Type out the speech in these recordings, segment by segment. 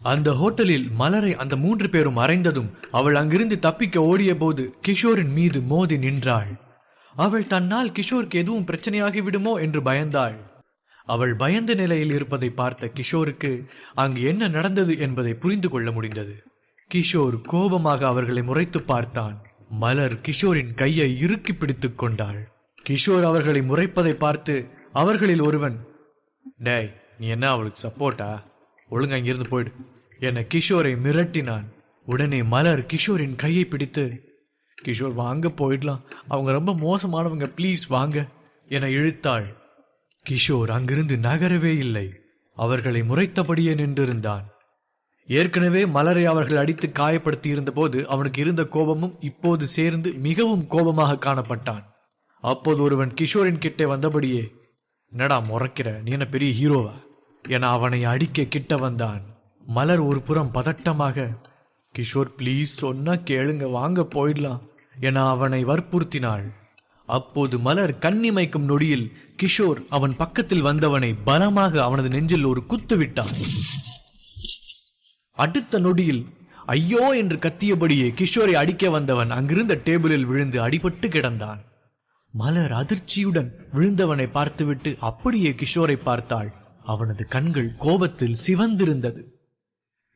அந்த ஹோட்டலில் மலரை அந்த மூன்று பேரும் அறைந்ததும் அவள் அங்கிருந்து தப்பிக்க ஓடிய போது கிஷோரின் மீது மோதி நின்றாள். அவள் தன்னால் கிஷோருக்கு எதுவும் பிரச்சனையாகி விடுமோ என்று பயந்தாள். அவள் பயந்த நிலையில் இருப்பதை பார்த்த கிஷோருக்கு அங்கு என்ன நடந்தது என்பதை புரிந்து கொள்ள முடிந்தது. கிஷோர் கோபமாக அவர்களை முறைத்து பார்த்தான். மலர் கிஷோரின் கையை இறுக்கி பிடித்துக் கொண்டாள். கிஷோர் அவர்களை முறைப்பதை பார்த்து அவர்களில் ஒருவன் டேய் நீ என்ன அவளுக்கு சப்போர்ட்டா? ஒழுங்கா இங்கிருந்து போயிடு. என கிஷோரை மிரட்டினான். உடனே மலர் கிஷோரின் கையை பிடித்து கிஷோர் வாங்க போயிடலாம். அவங்க ரொம்ப மோசமானவங்க. ப்ளீஸ் வாங்க. என இழுத்தாள். கிஷோர் அங்கிருந்து நகரவே இல்லை. அவர்களை முறைத்தபடியே நின்றிருந்தான். ஏற்கனவே மலரை அவர்கள் அடித்து காயப்படுத்தி இருந்தபோது அவனுக்கு இருந்த கோபமும் இப்போது சேர்ந்து மிகவும் கோபமாக காணப்பட்டான். அப்போது ஒருவன் கிஷோரின் கிட்டே வந்தபடியே என்னடா முறைக்கிற? நீ என்ன பெரிய ஹீரோவா? என அவனை அடிக்க கிட்ட வந்தான். மலர் ஒரு புறம் பதட்டமாக கிஷோர் ப்ளீஸ் சொன்னா கேளுங்க வாங்க போயிடலாம் என அவனை வற்புறுத்தினாள். அப்போது மலர் கண்ணிமைக்கும் நொடியில் கிஷோர் அவன் பக்கத்தில் வந்தவனை பலமாக அவனது நெஞ்சில் ஒரு குத்து விட்டான். அடுத்த நொடியில் ஐயோ என்று கத்தியபடியே கிஷோரை அடிக்க வந்தவன் அங்கிருந்த டேபிளில் விழுந்து அடிபட்டு கிடந்தான். மலர் அதிர்ச்சியுடன் விழுந்தவனை பார்த்துவிட்டு அப்படியே கிஷோரை பார்த்தாள். அவனது கண்கள் கோபத்தில் சிவந்திருந்தது.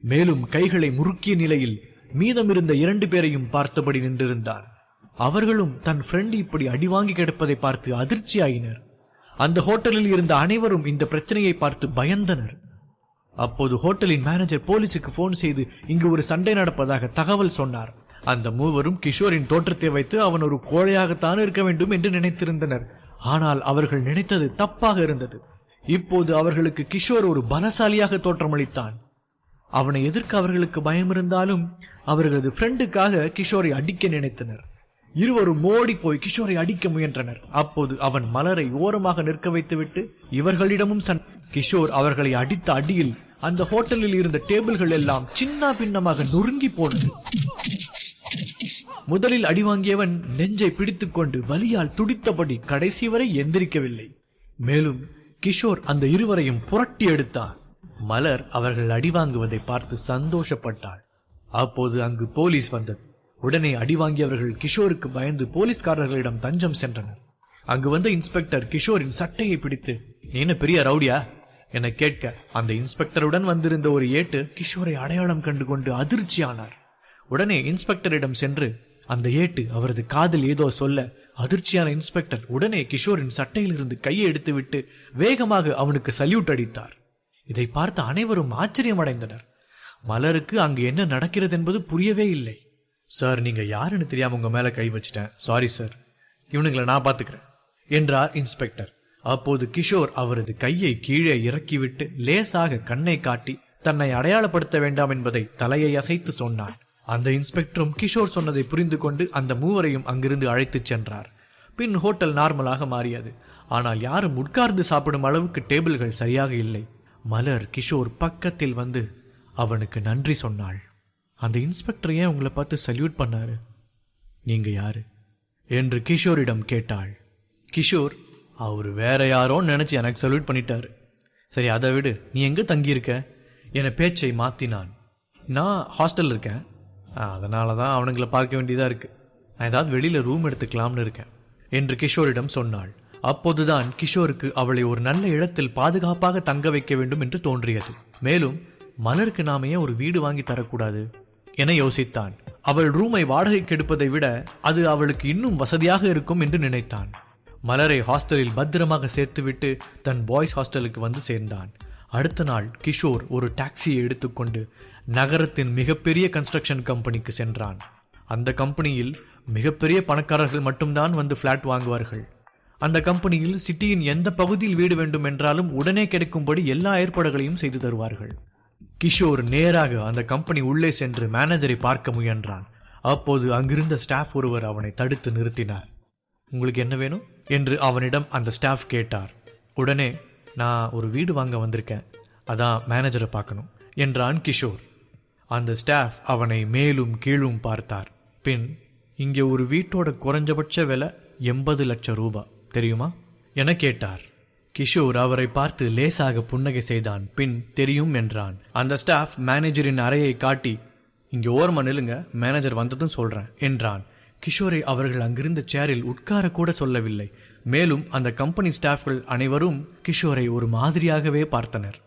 மேலும் கைகளை முறுக்கிய நிலையில் மீதமிருந்த இரண்டு பேரையும் பார்த்தபடி நின்றிருந்தான். அவர்களும் தன் ஃப்ரெண்ட் இப்படி அடிவாங்கி கிடப்பதை பார்த்து அதிர்ச்சியாயினர். அந்த ஹோட்டலில் இருந்த அனைவரும் இந்த பிரச்சனையை பார்த்து பயந்தனர். அப்போது ஹோட்டலின் மேனேஜர் போலீசுக்கு போன் செய்து இங்கு ஒரு சண்டை நடப்பதாக தகவல் சொன்னார். அந்த மூவரும் கிஷோரின் தோற்றத்தை வைத்து அவன் ஒரு கோழையாகத்தான் இருக்க வேண்டும் என்று நினைத்திருந்தனர். ஆனால் அவர்கள் நினைத்தது தப்பாக இருந்தது. இப்போது அவர்களுக்கு கிஷோர் ஒரு பலசாலியாக தோற்றமளித்தான். அவனை எதிர்க்க அவர்களுக்கு பயம் இருந்தாலும் அவர்களது ஃப்ரெண்டுக்காக கிஷோரை அடிக்க நினைத்தனர். இருவரும் மோடி போய் கிஷோரை அடிக்க முயன்றனர். அப்போது அவன் மலரை ஓரமாக நிற்க வைத்துவிட்டு இவர்களிடமும் சன் கிஷோர் அவர்களை அடித்த அடியில் அந்த ஹோட்டலில் இருந்த டேபிள்கள் எல்லாம் சின்ன பின்னமாக நொறுங்கி போனது. முதலில் அடி வாங்கியவன் நெஞ்சை பிடித்துக்கொண்டு வலியால் துடித்தபடி கடைசி வரை எந்திரிக்கவில்லை. மேலும் கிஷோர் அந்த இருவரையும் புரட்டி எடுத்தான் மலர் அவர்கள் அடி வாங்குவதை பார்த்து சந்தோஷப்பட்டாள். அப்போது அங்கு போலீஸ் வந்தது. உடனே அடி வாங்கியவர்கள் கிஷோருக்கு பயந்து போலீஸ்காரர்களிடம் தஞ்சம் சென்றனர். அங்கு வந்த இன்ஸ்பெக்டர் கிஷோரின் சட்டையை பிடித்து நீ என்ன பெரிய ரவுடியா? என கேட்க அந்த இன்ஸ்பெக்டருடன் வந்திருந்த ஒரு ஏட்டு கிஷோரை அடையாளம் கண்டு கொண்டு அதிர்ச்சியானார். உடனே இன்ஸ்பெக்டரிடம் சென்று அந்த ஏட்டு அவரது காதில் ஏதோ சொல்ல அதிர்ச்சியான இன்ஸ்பெக்டர் உடனே கிஷோரின் சட்டையிலிருந்து கையை எடுத்துவிட்டு வேகமாக அவனுக்கு சல்யூட் அடித்தார். இதை பார்த்த அனைவரும் ஆச்சரியமடைந்தனர். மலருக்கு அங்கு என்ன நடக்கிறது என்பது புரியவே இல்லை. சார் நீங்க யாருன்னு தெரியாம உங்க மேல கை வச்சிட்டேன். Sorry sir. இவனுங்களை நான் பாத்துக்கிறேன் என்றார் இன்ஸ்பெக்டர். அப்போது கிஷோர் அவரது கையை கீழே இறக்கிவிட்டு லேசாக கண்ணை காட்டி தன்னை அடையாளப்படுத்த வேண்டாம் என்பதை தலையை அசைத்து சொன்னான். அந்த இன்ஸ்பெக்டரும் கிஷோர் சொன்னதை புரிந்து கொண்டு அந்த மூவரையும் அங்கிருந்து அழைத்துச் சென்றார். பின் ஹோட்டல் நார்மலாக மாறியது. ஆனால் யாரும் உட்கார்ந்து சாப்பிடும் அளவுக்கு டேபிள்கள் சரியாக இல்லை. மலர் கிஷோர் பக்கத்தில் வந்து அவனுக்கு நன்றி சொன்னாள். அந்த இன்ஸ்பெக்டர் ஏன் உங்களை பார்த்து சல்யூட் பண்ணாரு? நீங்க யாரு? என்று கிஷோரிடம் கேட்டாள். கிஷோர் அவர் வேற யாரோ நினைச்சு எனக்கு சல்யூட் பண்ணிட்டாரு. சரி அதை விடு. நீ எங்கே தங்கியிருக்க? என்னை பேச்சை மாற்றினான் நான் ஹாஸ்டலில் இருக்கேன். அதனால தான் அவனுங்களை பார்க்க வேண்டியதாக இருக்கு. நான் ஏதாவது வெளியில் ரூம் எடுத்துக்கலாம்னு இருக்கேன் என்று கிஷோரிடம் சொன்னாள். அப்போதுதான் கிஷோருக்கு அவளை ஒரு நல்ல இடத்தில் பாதுகாப்பாக தங்க வைக்க வேண்டும் என்று தோன்றியது. மேலும் மலருக்கு நாம ஏன் ஒரு வீடு வாங்கி தரக்கூடாது? என யோசித்தான். அவள் ரூமை வாடகைக்கு எடுப்பதை விட அது அவளுக்கு இன்னும் வசதியாக இருக்கும் என்று நினைத்தான். மலரை ஹாஸ்டலில் பத்திரமாக சேர்த்துவிட்டு தன் பாய்ஸ் ஹாஸ்டலுக்கு வந்து சேர்ந்தான். அடுத்த நாள் கிஷோர் ஒரு டாக்ஸியை எடுத்துக்கொண்டு நகரத்தின் மிகப்பெரிய கன்ஸ்ட்ரக்ஷன் கம்பெனிக்கு சென்றான். அந்த கம்பெனியில் மிகப்பெரிய பணக்காரர்கள் மட்டும்தான் வந்து ஃப்ளாட் வாங்குவார்கள். அந்த கம்பெனியில் சிட்டியின் எந்த பகுதியில் வீடு வேண்டும் என்றாலும் உடனே கிடைக்கும்படி எல்லா ஏற்பாடுகளையும் செய்து தருவார்கள். கிஷோர் நேராக அந்த கம்பெனி உள்ளே சென்று மேனேஜரை பார்க்க முயன்றான். அப்போது அங்கிருந்த ஸ்டாஃப் ஒருவர் அவனை தடுத்து நிறுத்தினார். உங்களுக்கு என்ன வேணும்? என்று அவனிடம் அந்த ஸ்டாஃப் கேட்டார். உடனே நான் ஒரு வீடு வாங்க வந்திருக்கேன். அதான் மேனேஜரை பார்க்கணும் என்றான் கிஷோர். அந்த ஸ்டாஃப் அவனை மேலும் கீழும் பார்த்தார். பின் இங்கே ஒரு வீட்டோட குறைஞ்சபட்ச விலை எண்பது லட்சம் ரூபாய் தெரியுமா? என கேட்டார். கிஷோர் அவரை பார்த்து லேசாக புன்னகை செய்தான். பின் தெரியும் என்றான். அந்த ஸ்டாஃப் மேனேஜரின் அறையை காட்டி இங்கே ஓரமாக நில்லுங்க. மேனேஜர் வந்ததும் சொல்கிறேன் என்றான். கிஷோரை அவர்கள் அங்கிருந்த சேரில் உட்கார கூட சொல்லவில்லை. மேலும் அந்த கம்பெனி ஸ்டாஃப்கள் அனைவரும் கிஷோரை ஒரு மாதிரியாகவே பார்த்தனர்.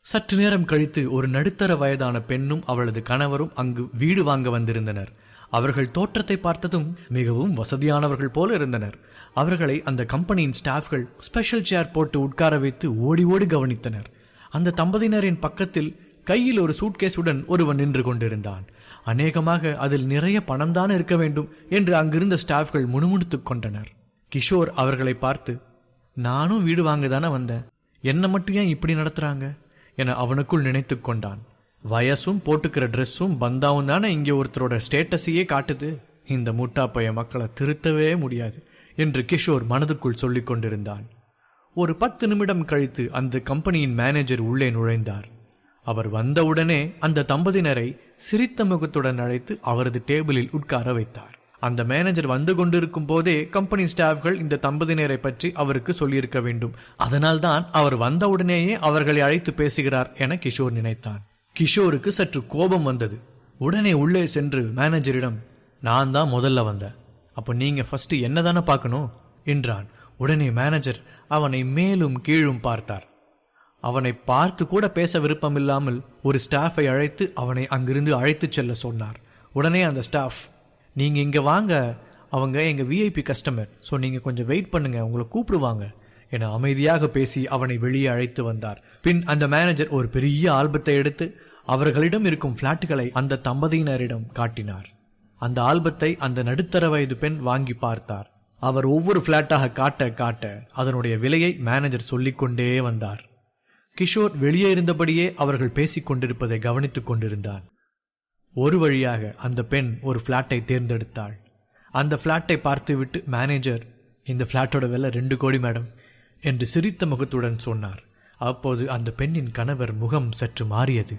சற்று நேரம் கழித்து ஒரு நடுத்தர வயதான பெண்ணும் அவளது கணவரும் அங்கு வீடு வாங்க வந்திருந்தனர். அவர்கள் தோற்றத்தை பார்த்ததும் மிகவும் வசதியானவர்கள் போல இருந்தனர். அவர்களை அந்த கம்பெனியின் ஸ்டாஃப்கள் ஸ்பெஷல் சேர் போட்டு உட்கார வைத்து ஓடி ஓடி கவனித்தனர். அந்த தம்பதியினரின் பக்கத்தில் கையில் ஒரு சூட்கேஸுடன் ஒருவன் நின்று கொண்டிருந்தான். அநேகமாக அதில் நிறைய பணம்தான் இருக்க வேண்டும் என்று அங்கிருந்த ஸ்டாஃப்கள் முணுமுணுத்துக் கொண்டனர். கிஷோர் அவர்களை பார்த்து நானும் வீடு வாங்க தானே வந்தேன். என்ன மட்டும் ஏன் இப்படி நடத்துறாங்க? என அவனுக்குள் நினைத்து கொண்டான். வயசும் போட்டுக்கிற ட்ரெஸ்ஸும் பந்தாவும் தானே இங்கே ஒருத்தரோட ஸ்டேட்டஸையே காட்டுது. இந்த முட்டாப்பைய மக்களை திருத்தவே முடியாது என்று கிஷோர் மனதுக்குள் சொல்லிக் கொண்டிருந்தான். ஒரு பத்து நிமிடம் கழித்து அந்த கம்பெனியின் மேனேஜர் உள்ளே நுழைந்தார். அவர் வந்தவுடனே அந்த தம்பதியினரை சிரித்த முகத்துடன் அழைத்து அவரது டேபிளில் உட்கார வைத்தார். அந்த மேனேஜர் வந்து கொண்டிருக்கும் போதே கம்பெனி ஸ்டாஃப்கள் இந்த தம்பதியினரை பற்றி அவருக்கு சொல்லியிருக்க வேண்டும். அதனால்தான் அவர் வந்தவுடனேயே அவர்களை அழைத்து பேசுகிறார் என கிஷோர் நினைத்தான். கிஷோருக்கு சற்று கோபம் வந்தது. உடனே உள்ளே சென்று மேனேஜரிடம் நான் தான் முதல்ல வந்தேன். அப்போ நீங்க ஃபர்ஸ்ட் என்ன தானே பார்க்கணும்? என்றான். உடனே மேனேஜர் அவனை மேலும் கீழும் பார்த்தார். அவனை பார்த்து கூட பேச விருப்பமில்லாமல் ஒரு ஸ்டாஃபை அழைத்து அவனை அங்கிருந்து அழைத்துச் செல்ல சொன்னார். உடனே அந்த ஸ்டாஃப் நீங்க இங்க வாங்க. அவங்க எங்க விஐபி கஸ்டமர் ஸோ நீங்க கொஞ்சம் வெயிட் பண்ணுங்க. உங்களை கூப்பிடுவாங்க என அமைதியாக பேசி அவனை வெளியே அழைத்து வந்தார். பின் அந்த மேனேஜர் ஒரு பெரிய ஆல்பத்தை எடுத்து அவர்களிடம் இருக்கும் பிளாட்டுகளை அந்த தம்பதியினரிடம் காட்டினார். அந்த ஆல்பத்தை அந்த நடுத்தர வயது பெண் வாங்கி பார்த்தார். அவர் ஒவ்வொரு பிளாட்டாக காட்ட காட்ட அதனுடைய விலையை மேனேஜர் சொல்லிக்கொண்டே வந்தார். கிஷோர் வெளியே இருந்தபடியே அவர்கள் பேசிக் கொண்டிருப்பதை கவனித்துக் கொண்டிருந்தான். ஒரு வழியாக அந்த பெண் ஒரு பிளாட்டை தேர்ந்தெடுத்தாள். அந்த பிளாட்டை பார்த்துவிட்டு மேனேஜர் இந்த பிளாட்டோட விலை ரெண்டு கோடி மேடம் என்று சிரித்த முகத்துடன் சொன்னார். அப்போது அந்த பெண்ணின் கணவர் முகம் சற்று மாறியது.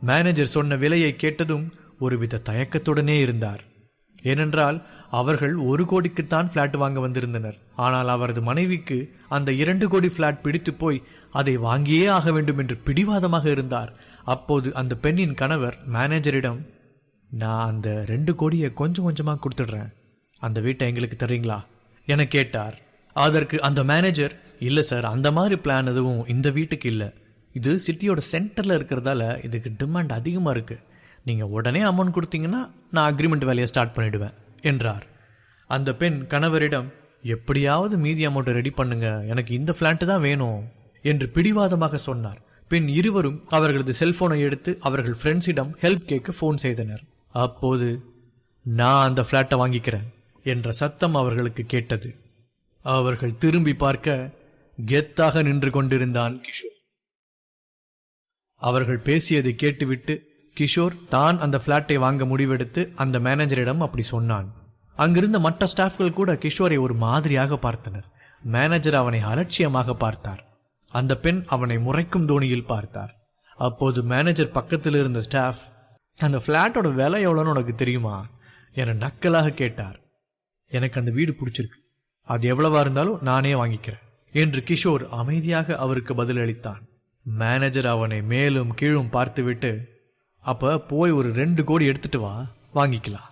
மேனேஜர் சொன்ன விலையை கேட்டதும் ஒருவித தயக்கத்துடனே இருந்தார். ஏனென்றால் அவர்கள் ஒரு கோடிக்குத்தான் பிளாட் வாங்க வந்திருந்தனர். ஆனால் அவரது மனைவிக்கு அந்த இரண்டு கோடி பிளாட் பிடித்து போய் அதை வாங்கியே ஆக வேண்டும் என்று பிடிவாதமாக இருந்தார். அப்போது அந்த பெண்ணின் கணவர் மேனேஜரிடம் நான் அந்த ரெண்டு கோடியை கொஞ்சம் கொஞ்சமாக கொடுத்துடுறேன். அந்த வீட்டை எங்களுக்கு தரீங்களா? என கேட்டார். அதற்கு அந்த மேனேஜர் இல்லை சார் அந்த மாதிரி பிளான் எதுவும் இந்த வீட்டுக்கு இல்லை. இது சிட்டியோட சென்டர்ல இருக்கிறதால இதுக்கு டிமாண்ட் அதிகமாக இருக்குது நீங்கள் உடனே அமௌண்ட் கொடுத்தீங்கன்னா நான் அக்ரிமெண்ட் வேலையை ஸ்டார்ட் பண்ணிவிடுவேன் என்றார். அந்த பெண் கணவரிடம் எப்படியாவது மீதி அமௌண்ட்டை ரெடி பண்ணுங்க எனக்கு இந்த பிளாட் தான் வேணும் என்று பிடிவாதமாக சொன்னார். பின் இருவரும் அவர்களது செல்போனை எடுத்து அவர்கள் ஃப்ரெண்ட்ஸிடம் ஹெல்ப் கேட்க ஃபோன் செய்தனர். அப்போது நான் அந்த பிளாட்டை வாங்கிக்கிறேன் என்ற சத்தம் அவர்களுக்கு கேட்டது. அவர்கள் திரும்பி பார்க்க கெத்தாக நின்று கொண்டிருந்தான் கிஷோர். அவர்கள் பேசியதை கேட்டுவிட்டு கிஷோர் தான் அந்த பிளாட்டை வாங்க முடிவெடுத்து அந்த மேனேஜரிடம் அப்படி சொன்னான். அங்கிருந்த மற்ற ஸ்டாஃப்கள் கூட கிஷோரை ஒரு மாதிரியாக பார்த்தனர். மேனேஜர் அவனை அலட்சியமாக பார்த்தார். அந்த பெண் அவனை முறைக்கும் தோணியில் பார்த்தார். அப்போது மேனேஜர் பக்கத்தில் இருந்த ஸ்டாஃப் அந்த பிளாட்டோட விலை எவ்வளோன்னு உனக்கு தெரியுமா? என நக்கலாக கேட்டார். எனக்கு அந்த வீடு பிடிச்சிருக்கு. அது எவ்வளவா இருந்தாலும் நானே வாங்கிக்கிறேன். என்று கிஷோர் அமைதியாக அவருக்கு பதிலளித்தான். மேனேஜர் அவனை மேலும் கீழும் பார்த்துவிட்டு அப்ப போய் ஒரு ரெண்டு கோடி எடுத்துட்டு வா வாங்கிக்கலாம்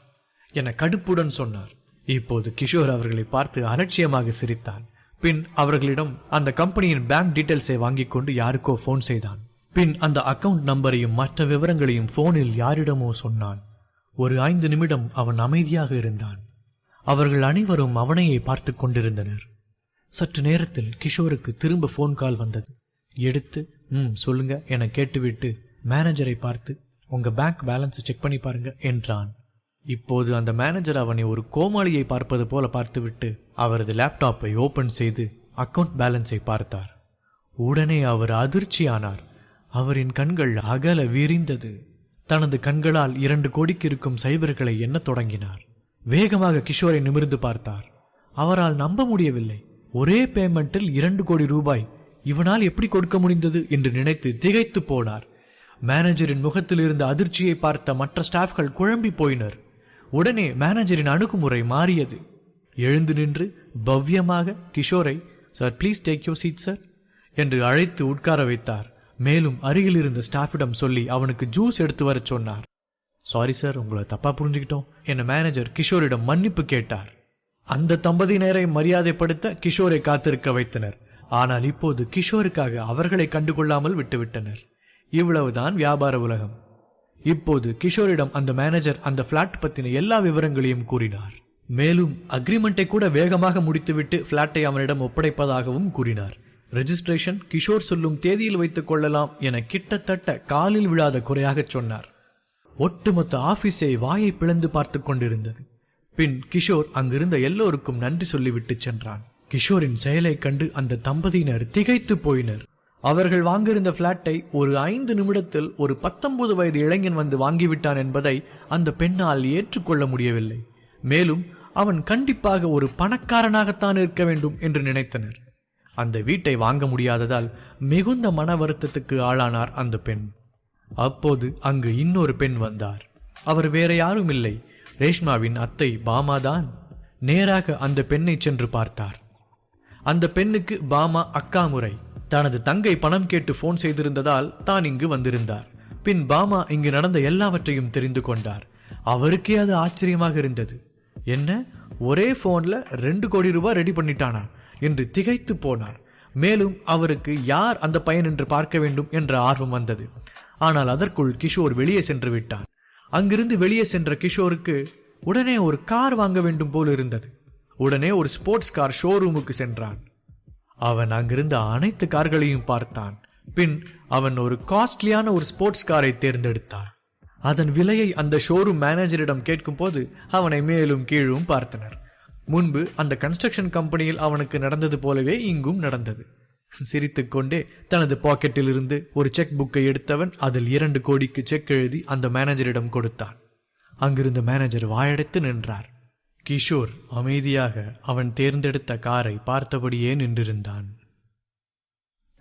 என கடுப்புடன் சொன்னார். இப்போது கிஷோர் அவர்களை பார்த்து அலட்சியமாக சிரித்தான். பின் அவர்களிடம் அந்த கம்பெனியின் பேங்க் டீட்டெயில்ஸை வாங்கிக் கொண்டு யாருக்கோ ஃபோன் செய்தான். பின் அந்த அக்கவுண்ட் நம்பரையும் மற்ற விவரங்களையும் போனில் யாரிடமோ சொன்னான். ஒரு ஐந்து நிமிடம் அவன் அமைதியாக இருந்தான். அவர்கள் அனைவரும் அவனையே பார்த்து கொண்டிருந்தனர். சற்று நேரத்தில் கிஷோருக்கு திரும்ப ஃபோன் கால் வந்தது. எடுத்து ம் சொல்லுங்க என கேட்டுவிட்டு மேனேஜரை பார்த்து உங்க பேங்க் பேலன்ஸை செக் பண்ணி பாருங்க என்றான். இப்போது அந்த மேனேஜர் அவனை ஒரு கோமாளியை பார்ப்பது போல பார்த்துவிட்டு அவரது லேப்டாப்பை ஓபன் செய்து அக்கவுண்ட் பேலன்ஸை பார்த்தார். உடனே அவர் அதிர்ச்சியானார். அவரின் கண்கள் அகல விரிந்தது. தனது கண்களால் இரண்டு கோடிக்கு இருக்கும் சைபர்களை எண்ணத் தொடங்கினார். வேகமாக கிஷோரை நிமிர்ந்து பார்த்தார். அவரால் நம்ப முடியவில்லை. ஒரே பேமெண்ட்டில் இரண்டு கோடி ரூபாய். இவனால் எப்படி கொடுக்க முடிந்தது என்று நினைத்து திகைத்து போனார். மேனேஜரின் முகத்தில் இருந்த அதிர்ச்சியை பார்த்த மற்ற ஸ்டாஃப்கள் குழம்பி போயினர். உடனே மேனேஜரின் அணுகுமுறை மாறியது. எழுந்து நின்று பவ்யமாக கிஷோரை sir please take you seat sir என்று அழைத்து உட்கார வைத்தார். மேலும் அருகில் இருந்த ஸ்டாஃபிடம் சொல்லி அவனுக்கு ஜூஸ் எடுத்து வரச் சொன்னார். சாரி சார் உங்களை தப்பா புரிஞ்சுக்கிட்டோம் என மேனேஜர் கிஷோரிடம் மன்னிப்பு கேட்டார். அந்த தம்பதியினரை மரியாதைப்படுத்த கிஷோரை காத்திருக்க வைத்தனர். ஆனால் இப்போது கிஷோருக்காக அவர்களை கண்டுகொள்ளாமல் விட்டுவிட்டனர். இவ்வளவுதான் வியாபார உலகம். இப்போது கிஷோரிடம் அந்த மேனேஜர் அந்த பிளாட் பத்தின எல்லா விவரங்களையும் கூறினார். மேலும் அக்ரிமெண்டை கூட வேகமாக முடித்துவிட்டு பிளாட்டை அவனிடம் ஒப்படைப்பதாகவும் கூறினார். ரெஜிஸ்ட்ரேஷன் கிஷோர் சொல்லும் தேதியில் வைத்துக் கொள்ளலாம் என கிட்டத்தட்ட காலில் விழாத குறையாகச் சொன்னார். ஒட்டுமொத்த ஆபீஸை வாயை பிளந்து பார்த்துக் கொண்டிருந்தது. பின் கிஷோர் அங்கிருந்த எல்லோருக்கும் நன்றி சொல்லிவிட்டு சென்றான். கிஷோரின் செயலைக் கண்டு அந்த தம்பதியினர் திகைத்து போயினர். அவர்கள் வாங்கியிருந்த பிளாட்டை ஒரு ஐந்து நிமிடத்தில் ஒரு பத்தொன்பது வயது இளைஞன் வந்து வாங்கிவிட்டான் என்பதை அந்த பெண்ணால் ஏற்றுக்கொள்ள முடியவில்லை. மேலும் அவன் கண்டிப்பாக ஒரு பணக்காரனாகத்தான் இருக்க வேண்டும் என்று நினைத்தனர். அந்த வீட்டை வாங்க முடியாததால் மிகுந்த மன வருத்தத்துக்கு ஆளானார் அந்த பெண். அப்போது அங்கு இன்னொரு பெண் வந்தார். அவர் வேற யாரும் இல்லை. ரேஷ்மாவின் அத்தை பாமாதான் நேராக அந்த பெண்ணை சென்று பார்த்தார். அந்த பெண்ணுக்கு பாமா அக்கா முறை தனது தங்கை பணம் கேட்டு போன் செய்திருந்ததால் தான் இங்கு வந்திருந்தார். பின் பாமா இங்கு நடந்த எல்லாவற்றையும் தெரிந்து கொண்டார். அவருக்கே அது ஆச்சரியமாக இருந்தது. என்ன? ஒரே போன்ல ரெண்டு கோடி ரூபாய் ரெடி பண்ணிட்டானா? என்று திகைத்து போனார். மேலும் அவருக்கு யார் அந்த பையன் என்று பார்க்க வேண்டும் என்ற ஆர்வம் வந்தது. ஆனால் அதற்குள் கிஷோர் வெளியே சென்று விட்டான். அங்கிருந்து வெளியே சென்ற கிஷோருக்கு உடனே ஒரு கார் வாங்க வேண்டும் போல் இருந்தது. உடனே ஒரு ஸ்போர்ட்ஸ் கார் ஷோரூமுக்கு சென்றான். அவன் அங்கிருந்த அனைத்து கார்களையும் பார்த்தான். பின் அவன் ஒரு காஸ்ட்லியான ஒரு ஸ்போர்ட்ஸ் காரை தேர்ந்தெடுத்தான். அதன் விலையை அந்த ஷோரூம் மேனேஜரிடம் கேட்கும்போது அவனை மேலும் கீழும் பார்த்தனர். முன்பு அந்த கன்ஸ்ட்ரக்ஷன் கம்பெனியில் அவனுக்கு நடந்தது போலவே இங்கும் நடந்தது. சிரித்துக்கொண்டே தனது பாக்கெட்டில் இருந்து ஒரு செக் புக்கை எடுத்தவன் அதில் இரண்டு கோடிக்கு செக் எழுதி அந்த மேனேஜரிடம் கொடுத்தான். அங்கிருந்த மேனேஜர் வாயடைத்து நின்றார். கிஷோர் அமைதியாக அவன் தேர்ந்தெடுத்த காரை பார்த்தபடியே நின்றிருந்தான்.